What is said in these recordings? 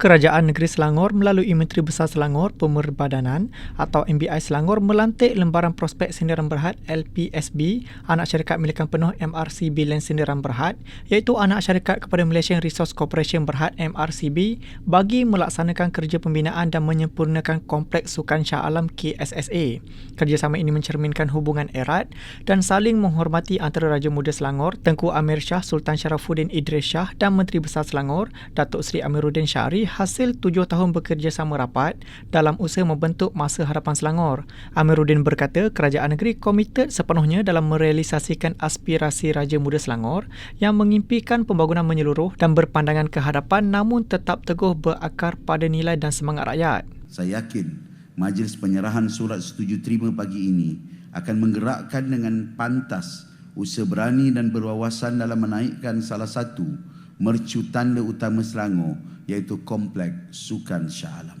Kerajaan Negeri Selangor melalui Menteri Besar Selangor Pemerbadanan atau MBI Selangor melantik lembaran prospek sindiran berhad LPSB anak syarikat milikan penuh MRCB Land Sindiran Berhad iaitu anak syarikat kepada Malaysian Resource Corporation Berhad MRCB bagi melaksanakan kerja pembinaan dan menyempurnakan Kompleks Sukan Shah Alam KSSA. Kerjasama ini mencerminkan hubungan erat dan saling menghormati antara Raja Muda Selangor Tengku Amir Shah Sultan Sharafuddin Idris Shah dan Menteri Besar Selangor Datuk Seri Amiruddin Syari hasil tujuh tahun bekerjasama rapat dalam usaha membentuk Masa Harapan Selangor. Amiruddin berkata kerajaan negeri komited sepenuhnya dalam merealisasikan aspirasi Raja Muda Selangor yang mengimpikan pembangunan menyeluruh dan berpandangan ke hadapan namun tetap teguh berakar pada nilai dan semangat rakyat. Saya yakin majlis penyerahan surat setuju terima pagi ini akan menggerakkan dengan pantas usaha berani dan berwawasan dalam menaikkan salah satu mercu tanda utama Selangor iaitu Komplek Sukan Shah Alam.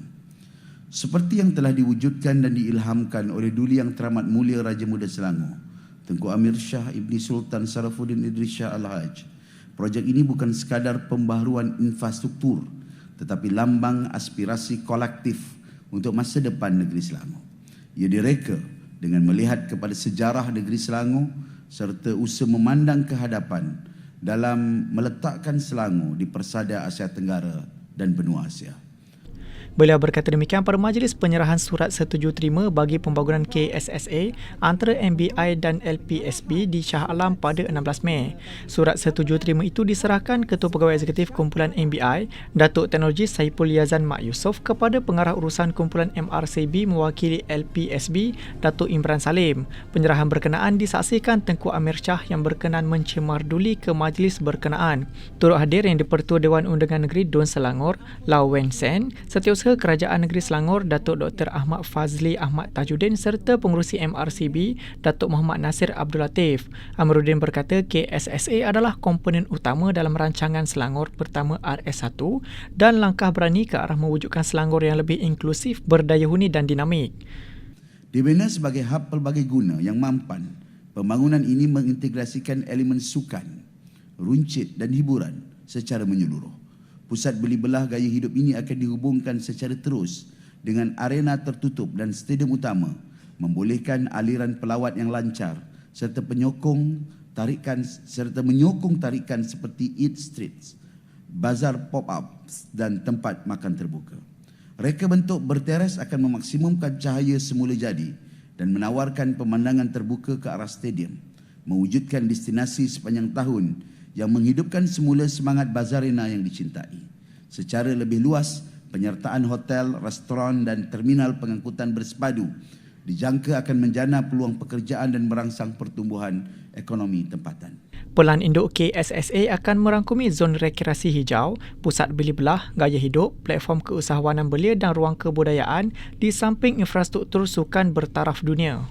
Seperti yang telah diwujudkan dan diilhamkan oleh Duli Yang Teramat Mulia Raja Muda Selangor, Tengku Amir Shah Ibni Sultan Sarafuddin Idris Shah Al-Haj, projek ini bukan sekadar pembaharuan infrastruktur tetapi lambang aspirasi kolektif untuk masa depan negeri Selangor. Ia direka dengan melihat kepada sejarah negeri Selangor serta usaha memandang ke hadapan dalam meletakkan Selangor di persada Asia Tenggara dan benua Asia. Beliau berkata demikian pada majlis penyerahan surat setuju terima bagi pembangunan KSSA antara MBI dan LPSB di Shah Alam pada 16 Mei. Surat setuju terima itu diserahkan Ketua Pegawai Eksekutif Kumpulan MBI, Datuk Teknologi Saipul Yazan Mak Yusof kepada pengarah urusan Kumpulan MRCB mewakili LPSB, Datuk Imran Salim. Penyerahan berkenaan disaksikan Tengku Amir Shah yang berkenan mencemar duli ke majlis berkenaan. Turut hadir yang dipertua Dewan Undangan Negeri Don Selangor, Lau Wen Sen, Setiausaha Pengurusa Kerajaan Negeri Selangor Datuk Dr. Ahmad Fazli Ahmad Tajuddin serta pengurusi MRCB Datuk Muhammad Nasir Abdul Latif. Amruddin berkata KSSA adalah komponen utama dalam rancangan Selangor pertama RS1 dan langkah berani ke arah mewujudkan Selangor yang lebih inklusif, berdaya huni dan dinamik. Dibina sebagai hub pelbagai guna yang mampan, pembangunan ini mengintegrasikan elemen sukan, runcit dan hiburan secara menyeluruh pusat beli belah gaya hidup ini akan dihubungkan secara terus dengan arena tertutup dan stadium utama membolehkan aliran pelawat yang lancar serta penyokong tarikan serta menyokong tarikan seperti eat streets, bazar pop-up dan tempat makan terbuka. Reka bentuk berteras akan memaksimumkan cahaya semula jadi dan menawarkan pemandangan terbuka ke arah stadium, mewujudkan destinasi sepanjang tahun yang menghidupkan semula semangat Bazarina yang dicintai. Secara lebih luas, penyertaan hotel, restoran dan terminal pengangkutan bersepadu dijangka akan menjana peluang pekerjaan dan merangsang pertumbuhan ekonomi tempatan. Pelan induk KSSA akan merangkumi zon rekreasi hijau, pusat beli belah, gaya hidup, platform keusahawanan belia dan ruang kebudayaan di samping infrastruktur sukan bertaraf dunia.